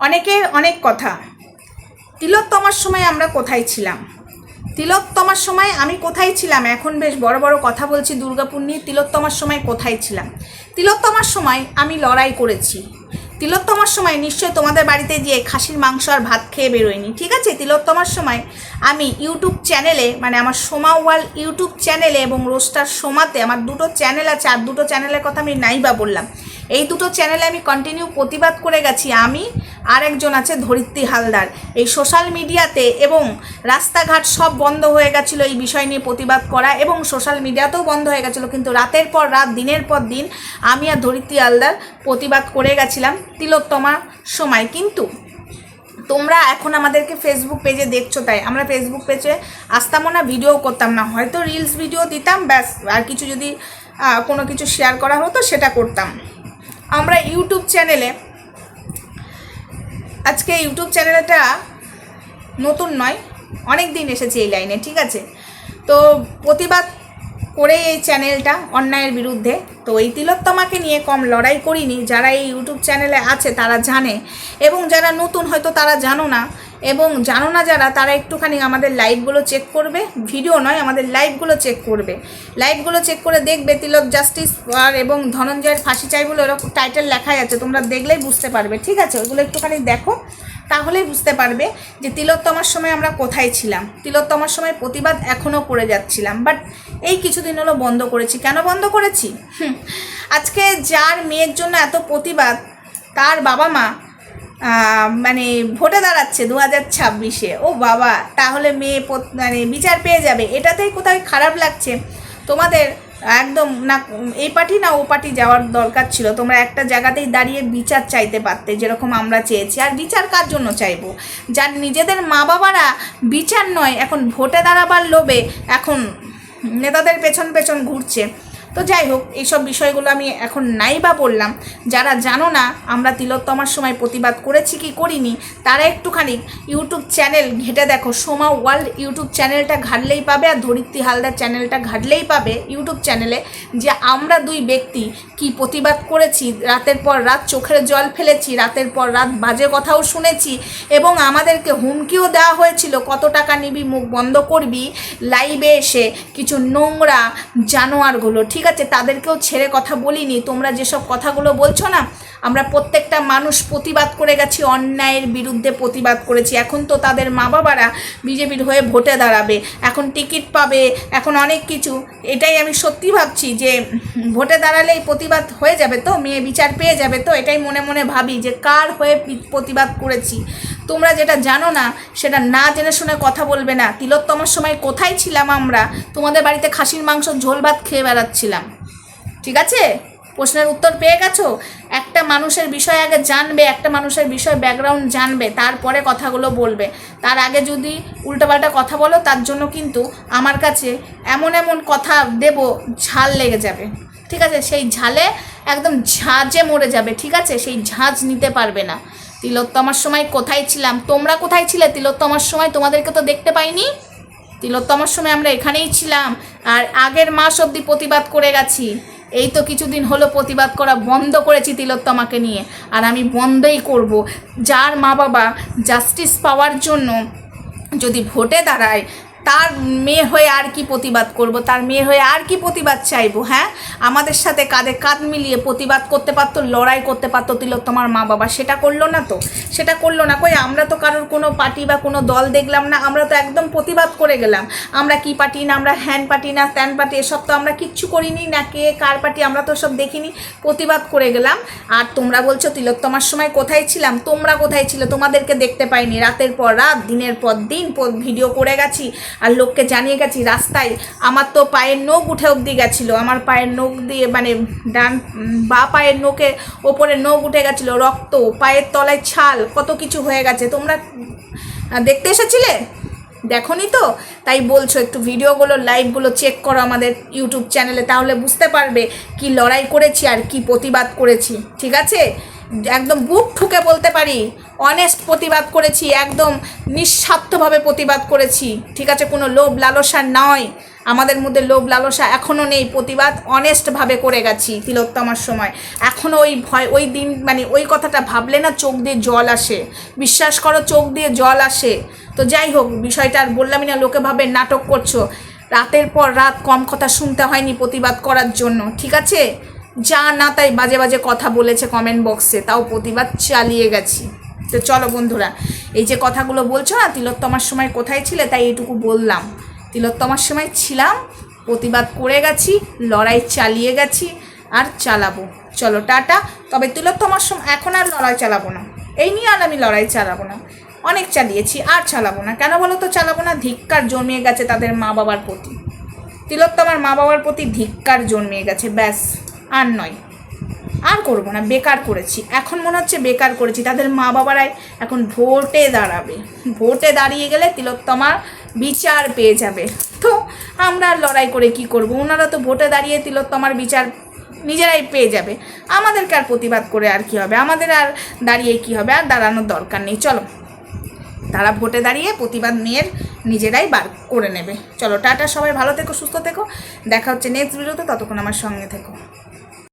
অনেকের অনেক কথা। তিলোত্তমার সময় আমরা কোথায় ছিলাম? তিলোত্তমার সময় আমি কোথায় ছিলাম? এখন বেশ বড় বড় কথা বলছি দুর্গাপুর নিয়ে। তিলোত্তমার সময় কোথায় ছিলাম? তিলোত্তমার সময় আমি লড়াই করেছি। তিলোত্তমার সময় নিশ্চয় তোমাদের বাড়িতে গিয়ে খাসির, মাংস আর ভাত খেয়ে বেরোয়নি। ঠিক আছে? তিলোত্তমার সময় আমি ইউটিউব চ্যানেলে মানে আমার সোমা ওয়াল ইউটিউব চ্যানেলে এবং রোস্টার সোমাতে আমার দুটো চ্যানেল আছে। আর দুটো চ্যানেলের কথা আমি নাই বা বললাম। এই দুটো চ্যানেলে আমি কন্টিনিউ প্রতিবাদ করে গেছি। আমি আর একজন আছে ধরিত্রী হালদার। এই সোশ্যাল মিডিয়াতে এবং রাস্তাঘাট সব বন্ধ হয়ে গেছিল এই বিষয় নিয়ে প্রতিবাদ করা এবং সোশ্যাল মিডিয়াতেও বন্ধ হয়ে গেছিল। কিন্তু রাতের পর রাত, দিনের পর দিন আমি আর ধরিত্রী হালদার প্রতিবাদ করে গেছিলাম। তিলোত্তমার সময় কিন্তু তোমরা এখন আমাদেরকে ফেসবুক পেজে দেখছ তাই। আমরা ফেসবুক পেজে আসতামও না ভিডিও করতাম না। হয়তো রিলস ভিডিও দিতাম, ব্যাস। আর কিছু যদি কোনো কিছু শেয়ার করা হতো, সেটা করতাম। আমরা ইউটিউব চ্যানেলে, আজকে ইউটিউব চ্যানেলটা নতুন নয়, অনেক দিন এসেছে এই লাইনে, ঠিক আছে? তো প্রতিবাদ করে এই চ্যানেলটা অন্যায়ের বিরুদ্ধে। তো এই তিলোত্তমাকে নিয়ে কম লড়াই করিনি। যারা এই ইউটিউব চ্যানেলে আছে, তারা জানে। এবং যারা নতুন, হয়তো তারা জানো না। এবং জানো না যারা, তারা একটুখানি আমাদের লাইভগুলো চেক করবে। ভিডিও নয়, আমাদের লাইভগুলো চেক করবে। লাইভগুলো চেক করে দেখবে তিলক জাস্টিস আর এবং ধনঞ্জয়ের ফাঁসি চাই বলে এরকম টাইটেল লেখাই আছে। তোমরা দেখলেই বুঝতে পারবে। ঠিক আছে ওইগুলো একটুখানি দেখো। তাহলেই বুঝতে পারবে যে তিলোত্তমার সময় আমরা কোথায় ছিলাম। তিলোত্তমার সময় প্রতিবাদ এখনও করে যাচ্ছিলাম বাট এই কিছুদিন হলো বন্ধ করেছি। কেন বন্ধ করেছি? আজকে যার মেয়ের জন্য এত প্রতিবাদ, তার বাবা মা মানে ভোটে দাঁড়াচ্ছে দু হাজার ছাব্বিশে, ও বাবা, তাহলে মেয়ে মানে বিচার পেয়ে যাবে। এটাতেই কোথায় খারাপ লাগছে? তোমাদের একদম, না, এই পার্টি না ও পার্টি যাওয়ার দরকার ছিল। তোমরা একটা জায়গাতেই দাঁড়িয়ে বিচার চাইতে পারতে, যেরকম আমরা চেয়েছি। আর বিচার কার জন্য চাইব? যার নিজেদের মা বাবারা বিচার নয়, এখন ভোটে দাঁড়াবার লোভে এখন নেতাদের পেছন পেছন ঘুরছে। তো যাই হোক, এইসব বিষয়গুলো আমি এখন নাই বা বললাম। যারা জানো না, আমরা তিলোত্তমার সময় প্রতিবাদ করেছি কি করিনি, তারা একটুখানি ইউটিউব চ্যানেল ঘেটে দেখো, সোমা ওয়ার্ল্ড ইউটিউব চ্যানেলটা ঘাটলেই পাবে আর ধরিত্রী হালদার চ্যানেলটা ঘাটলেই পাবে ইউটিউব চ্যানেলে যে আমরা দুই ব্যক্তি কি প্রতিবাদ করেছি, রাতের পর রাত চোখের জল ফেলেছি, রাতের পর রাত বাজে কথাও শুনেছি এবং আমাদেরকে হুমকিও দেওয়া হয়েছিল, কত টাকা নিবি, মুখ বন্ধ করবি লাইভে এসে কিছু নোংরা জানোয়ারগুলো, ঠিক আছে, তাদেরকেও ছেড়ে কথা বলিনি। তোমরা যেসব কথাগুলো বলছো না, আমরা প্রত্যেকটা মানুষ প্রতিবাদ করে গেছি, অন্যায়ের বিরুদ্ধে প্রতিবাদ করেছি। এখন তো তাদের মা বাবারা বিজেপির হয়ে ভোটে দাঁড়াবে। এখন টিকিট পাবে, এখন অনেক কিছু। এটাই আমি সত্যি ভাবছি যে, ভোটে দাঁড়ালেই প্রতিবাদ হয়ে যাবে তো? মেয়ে বিচার পেয়ে যাবে তো? এটাই মনে মনে ভাবি যে, কার হয়ে প্রতিবাদ করেছি? তোমরা যেটা জানো না, সেটা না জেনে শুনে কথা বলবে না। তিলোত্তমার সময় কোথায় ছিলাম আমরা? তোমাদের বাড়িতে খাসির মাংস, ঝোল ভাত খেয়ে বেড়াচ্ছিলাম। ঠিক আছে? প্রশ্নের উত্তর পেয়ে গেছো? একটা মানুষের বিষয় আগে জানবে, একটা মানুষের বিষয় ব্যাকগ্রাউন্ড জানবে, তারপরে কথাগুলো বলবে। তার আগে যদি উল্টোপাল্টা কথা বলো, তার জন্য কিন্তু আমার কাছে এমন এমন কথা দেব, ঝাল লেগে যাবে। ঠিক আছে? সেই ঝালে একদম ঝাঁজে মরে যাবে, ঠিক আছে? সেই ঝাঁজ নিতে পারবে না। তিলোত্তমার সময় কোথায় ছিলাম? তোমরা কোথায় ছিলে? তিলোত্তমার সময় তোমাদেরকে তো দেখতে পাইনি? তিলোত্তমার সময় আমরা এখানেই ছিলাম। আর আগের মাস অবধি প্রতিবাদ করে গেছি। এই তো কিছুদিন হলো প্রতিবাদ করা বন্ধ করেছি তিলোত্তমাকে নিয়ে। আর আমি বন্ধই করব। যার মা বাবা জাস্টিস পাওয়ার জন্য যদি ভোটে দাঁড়ায় তার মেয়ে হয়ে আর কি প্রতিবাদ করব? তার মেয়ে হয়ে আর কি প্রতিবাদ চাইব হ্যাঁ? আমাদের সাথে কাঁধে কাঁধ মিলিয়ে প্রতিবাদ করতে পারতো, লড়াই করতে পারতো তিলোত্তমার মা বাবা। সেটা করল না তো? সেটা করল না কই? আমরা তো কারোর কোনো পার্টি বা কোনো দল দেখলাম না, আমরা তো একদম প্রতিবাদ করে গেলাম। আমরা কি পার্টি না, আমরা হ্যান পার্টি না, ত্যান পার্টি, এসব তো আমরা কিচ্ছু করিনি, না কে কার পার্টি, আমরা তো সব দেখিনি। প্রতিবাদ করে গেলাম। আর তোমরা বলছো তিলোত্তমার সময় কোথায় ছিলাম? তোমরা কোথায় ছিল? তোমাদেরকে দেখতে পাইনি। রাতের পর রাত, দিনের পর দিন ভিডিও করে গেছি। আর লোককে জানিয়ে গেছি, রাস্তায় আমার তো পায়ের নখ উঠে অবধি গেছিল। আমার পায়ের নখ দিয়ে মানে ডান বা পায়ের নোকে ওপরে নখ উঠে গেছিল, রক্ত, পায়ের তলায় ছাল, কত কিছু হয়ে গেছে। তোমরা দেখতে এসেছিলে? দেখনি তো? তাই বলছো, একটু ভিডিওগুলো, লাইভগুলো চেক করো আমাদের ইউটিউব চ্যানেলে, তাহলে বুঝতে পারবে কি লড়াই করেছি আর কি প্রতিবাদ করেছি। ঠিক আছে? একদম বুক ঠুকে বলতে পারি। অনেস্ট প্রতিবাদ করেছি, একদম নিঃস্বার্থভাবে প্রতিবাদ করেছি। ঠিক আছে, কোনো লোভ লালসা নয়। আমাদের মধ্যে লোভ লালসা এখনও নেই, প্রতিবাদ অনেস্টভাবে করে গেছি তিলোত্তমার সময়। এখনও ওই ভয়, ওই দিন মানে ওই কথাটা ভাবলে না চোখ দিয়ে জল আসে। বিশ্বাস করো, চোখ দিয়ে জল আসে। তো যাই হোক, বিষয়টা আর বললামই না, লোকে ভাবে নাটক করছ। রাতের পর রাত কম কথা শুনতে হয়নি প্রতিবাদ করার জন্য, ঠিক আছে? যা না তাই বাজে বাজে কথা বলেছে কমেন্ট বক্সে তাও প্রতিবাদ চালিয়ে গেছি। তো চলো বন্ধুরা, এই যে কথাগুলো বলছো না, তিলোত্তমার সময় কোথায় ছিলে তাই এইটুকু বললাম। তিলোত্তমার সময় ছিলাম, প্রতিবাদ করে গেছি, লড়াই চালিয়ে গেছি, আর চালাবো। চলো টাটা, তবে তিলোত্তমার সময় এখন আর লড়াই চালাবো না। এই নিয়ে আর আমি লড়াই চালাবো না। অনেক চালিয়েছি, আর চালাবো না। কেন বলো তো, চালাবো না? ধিক্কার জন্মিয়ে গেছে তাদের মা বাবার প্রতি। তিলোত্তমার মা বাবার প্রতি ধিক্কার জন্মিয়ে গেছে, ব্যাস। আর নয়। আর করব না, বেকার করেছি। এখন মনে হচ্ছে বেকার করেছি। তাদের মা বাবারাই এখন ভোটে দাঁড়াবে। ভোটে দাঁড়িয়ে গেলে তিলোত্তমার বিচার পেয়ে যাবে। তো আমরা আর লড়াই করে কি করব? ওনারা তো ভোটে দাঁড়িয়ে তিলোত্তমার বিচার নিজেরাই পেয়ে যাবে। আমাদেরকে আর প্রতিবাদ করে আর কি হবে? আমাদের আর দাঁড়িয়ে কি হবে? আর দাঁড়ানোর দরকার নেই। চলো। তারা ভোটে দাঁড়িয়ে প্রতিবাদ মেয়ের নিজেরাই বার করে নেবে। চলো, টাটা সবাই। ভালো থেকো, সুস্থ থেকো। দেখা হচ্ছে নেক্সট ভিডিওতে ততক্ষণ আমার সঙ্গে থেকো।